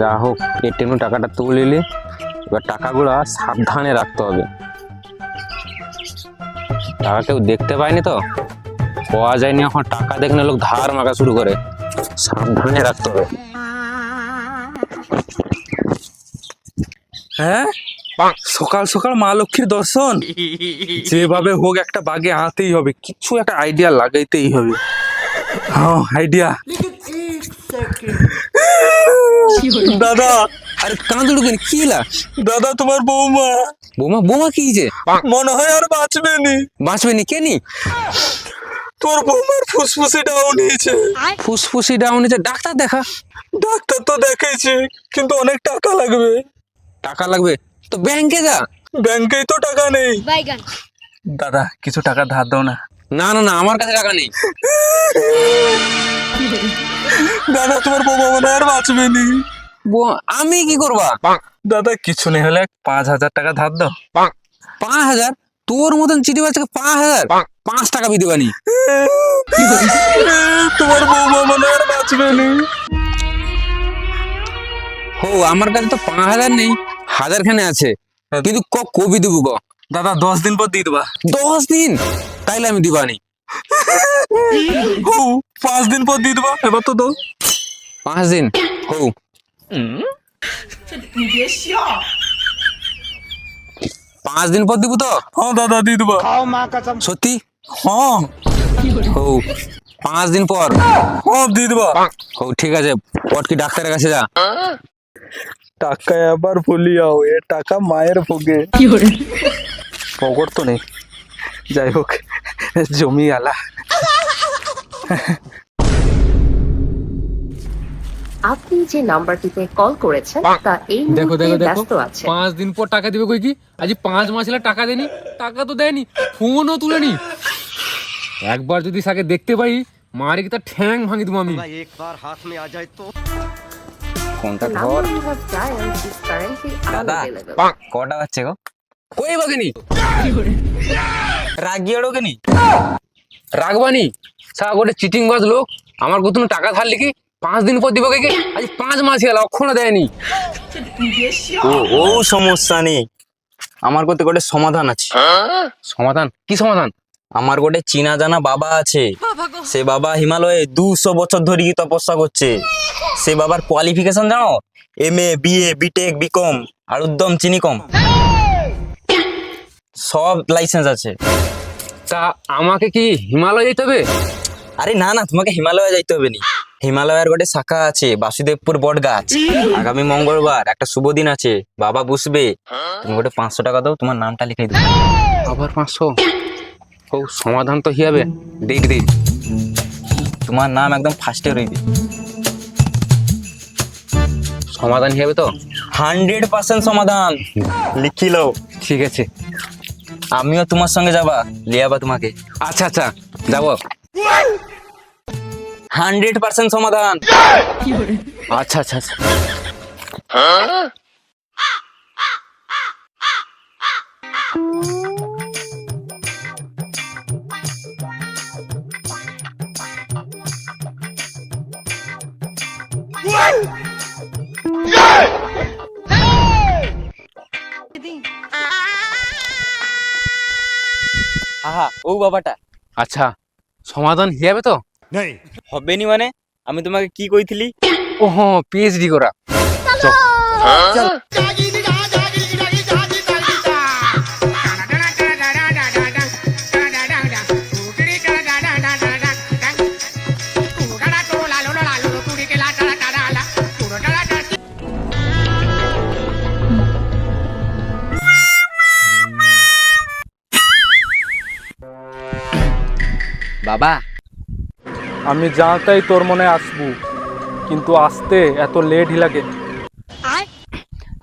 যা হোক এটিএম টাকাটা তুলিলি এবার টাকাগুলো সাবধানে রাখতে হবে। টাকা কেউ দেখতে পায়নি তো? পাওয়া যায়নি এখন টাকা দেখলে লোক ধার মাখা শুরু করে। সাবধানে রাখতে হবে। হ্যাঁ? সকাল সকাল মা লক্ষ্মীর দর্শন? যেভাবে হোক একটা বাগে আনতেই হবে, কিছু একটা আইডিয়া লাগাইতেই হবে। হ্যাঁ আইডিয়া দাদা। আরে কাঁদুড়ু কেন? কি লা দাদা তোমার বৌমা। বৌমা বৌমা কি যে? মনে হয় আর বাঁচবে নি। বাঁচবে নি? কেনি তোর বৌমার ফুসফুসে ডাউন হয়েছে। ফুসফুসি ডাউন হয়েছে। ডাক্তার দেখা। ডাক্তার তো দেখেছে কিন্তু অনেক টাকা লাগবে। টাকা লাগবে? তো ব্যাংকে যা। ব্যাংকেই তো টাকা নেই। দাদা কিছু টাকা ধার দাও না। না না না আমার কাছে টাকা নেই। দাদা তোমার মনে আর বাঁচবে নি। আমি কি করবা? দাদা কিছু নেই হলে পাঁচ হাজার টাকা ধার দাও। পাঁচ হাজার? তোর মতন চিঠি বাচ্চাকে পাঁচ হাজার? পাঁচ টাকা বিধি বানি তোমার মনে আর বাঁচবে নি। হো আমার কাছে তো পাঁচ হাজার নেই হাজার খানে আছে। কিন্তু ক কবি দেবো ক দাদা দশ দিন পর দিয়ে দেবা। দশ দিন? তাইলে আমি দিবানি। হু। পাঁচ দিন পর দিয়ে দেবা এবার তো দাও। পাঁচ দিন? হো পাঁচ দিন পর দিব তো? হ্যাঁ দাদা দিয়ে দেবা। সত্যি? হ্যাঁ। হো পাঁচ দিন পর? হ্যাঁ দিয়ে দেবা। হো ঠিক আছে। পট কি ডাক্তারের কাছে যা। টাকা আবার ভুলিয়াও এ টাকা মায়ের ভোগে। পকর তো নেই। যাই হোক জমি আলা আপনি যে নাম্বারটিতে কল করেছেন তা এই দেখো দেখো দেখো। পাঁচ দিন পর টাকা দিবে কই কি? আজ পাঁচ মাস টাকা দেনি টাকা তো দেয়নি ফোনও তুলেনি। একবার যদি সাকে দেখতে পাই মারি ঠ্যাং ভাঙি দেবো আমি? ফোনটা ধর। দাদা কটা গো? কই রাগিয়ে রাগবানি? সারা গোটে চিটিং বাজ লোক। আমার কত টাকা ধার লিখি পাঁচ দিন পর দিব কে আজ পাঁচ মাস গেল অক্ষণও দেয়নি। ও ও সমস্যা নেই। আমার করতে গোটে সমাধান আছে। সমাধান? কি সমাধান? আমার গোটে চিনা জানা বাবা আছে। সে বাবা হিমালয়ে দুশো বছর ধরে কি তপস্যা করছে। সে বাবার কোয়ালিফিকেশন জানো? M A BA BTech BCom আর উদ্যম চিনিকম। সব লাইসেন্স আছে। তা আমাকে কি হিমালয় যেতে হবে? আরে না না তোমাকে হিমালয়ে যাইতে হবে না। হিমালয়ের গোটে শাখা আছে বাসুদেবপুর বট গাছ আগামী মঙ্গলবার একটা শুভ দিন আছে বাবা বসবে তুমি গোটে পাঁচশো টাকা দাও তোমার নামটা লিখে দেবো আবার পাঁচশো? ও সমাধান তো হিয়াবে দেখ দেখ। তোমার নাম একদম ফার্স্টে রইবে। সমাধান হিয়াবে তো? হান্ড্রেড পার্সেন্ট সমাধান। লিখিলো ঠিক আছে। আমিও তোমার সঙ্গে যাবা লিয়াবা তোমাকে। আচ্ছা আচ্ছা যাব। হান্ড্রেড পার্সেন্ট সমাধান। আচ্ছা আচ্ছা আচ্ছা। হা ও বাবাটা। আচ্ছা সমাধান হিয়াবে তো? হবে নি মানে? আমি তোমাকে কি কইছিলি ও হ্যাঁ পিএইচডি করা বাবা। আমি যা তাই তোর মনে আসব কিন্তু আসতে এত লেট হি লাগে।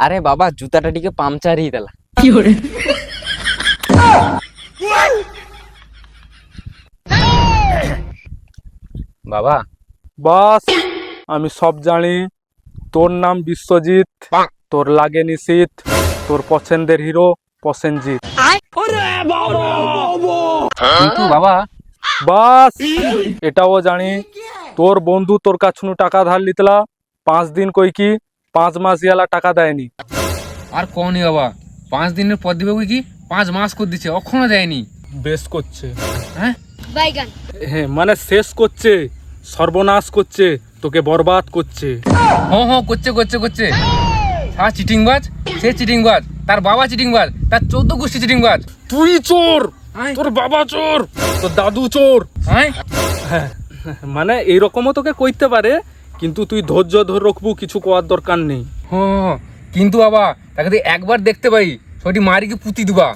আরে? বাবা জুতাটা টিকে পাংচার হয়ে দিলা। বাবা। বাস আমি সব জানি। তোর নাম বিশ্বজিৎ তোর লাগে নিশীত তোর পছন্দের হিরো প্রসেনজিৎ। কিন্তু বাবা বাস এটাও জানি। তোর বন্ধু তোর কাছনু টাকা ধার লিতলা পাঁচ দিন কই কি পাঁচ মাস গেলা টাকা দেয়নি। আর কনি বাবা পাঁচ দিনের পর দিবে কি পাঁচ মাস করে দিচ্ছে এখনও দেয়নি। বেশ করছে। হ্যাঁ? বাইগান। হ্যাঁ মানে শেষ করছে সর্বনাশ করছে তোকে বরবাদ করছে। হ্যাঁ হ্যাঁ করছে করছে করছে। হ্যাঁ চিটিংবাজ সে চিটিংবাজ তার বাবা চিটিংবাজ তার চোদ্দ গোষ্ঠী চিটিংবাজ। তুই চোর। তোর বাবা চোর তোর দাদু চোর হ্যাঁ হ্যাঁ মানে এইরকমও তোকে কইতে পারে কিন্তু তুই ধৈর্য ধরে রাখব কিছু করার দরকার নেই। হ্যাঁ কিন্তু বাবা তাকে যদি একবার দেখতে পাই সটি মারিকে পুঁতি দিবা।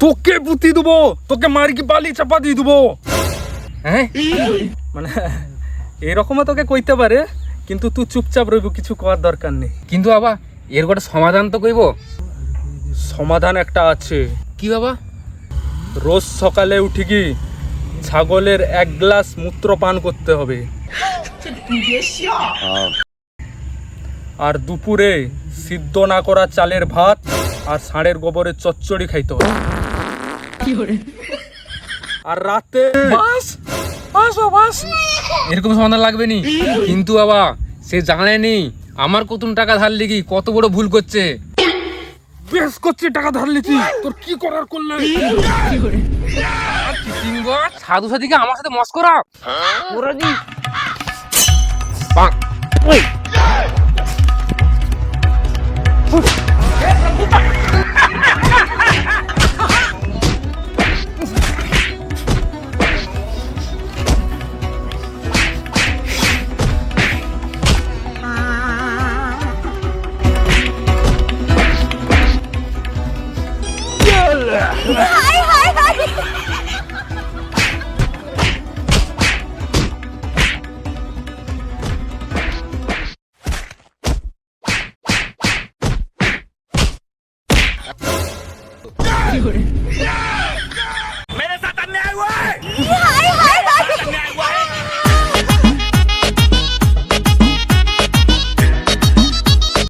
তোকে পুঁতি দেবো তোকে মারি কি বালি চাপা দিয়ে দেবো। হ্যাঁ? মানে এইরকমও তোকে কইতে পারে কিন্তু তুই চুপচাপ রইব কিছু করার দরকার নেই। কিন্তু বাবা এর একটা সমাধান তো কইব? সমাধান একটা আছে। কি বাবা? রোজ সকালে উঠি কি ছাগলের এক গ্লাস মূত্র পান করতে হবে। আর দুপুরে সিদ্ধ না করা চালের ভাত আর ষাঁড়ের গোবরের চচ্চড়ি খাইতে হবে। আর রাতে এরকম সমাধান লাগবে নি? কিন্তু বাবা সে জানেনি আমার কত টাকা ধার লিখি কত বড় ভুল করছে? বেশ করছি টাকা ধার লিছি তোর কি করার করলে? সাধু সাধিকে আমার সাথে মস করা ওরা জি ওই। হাই হাই হাই কি করে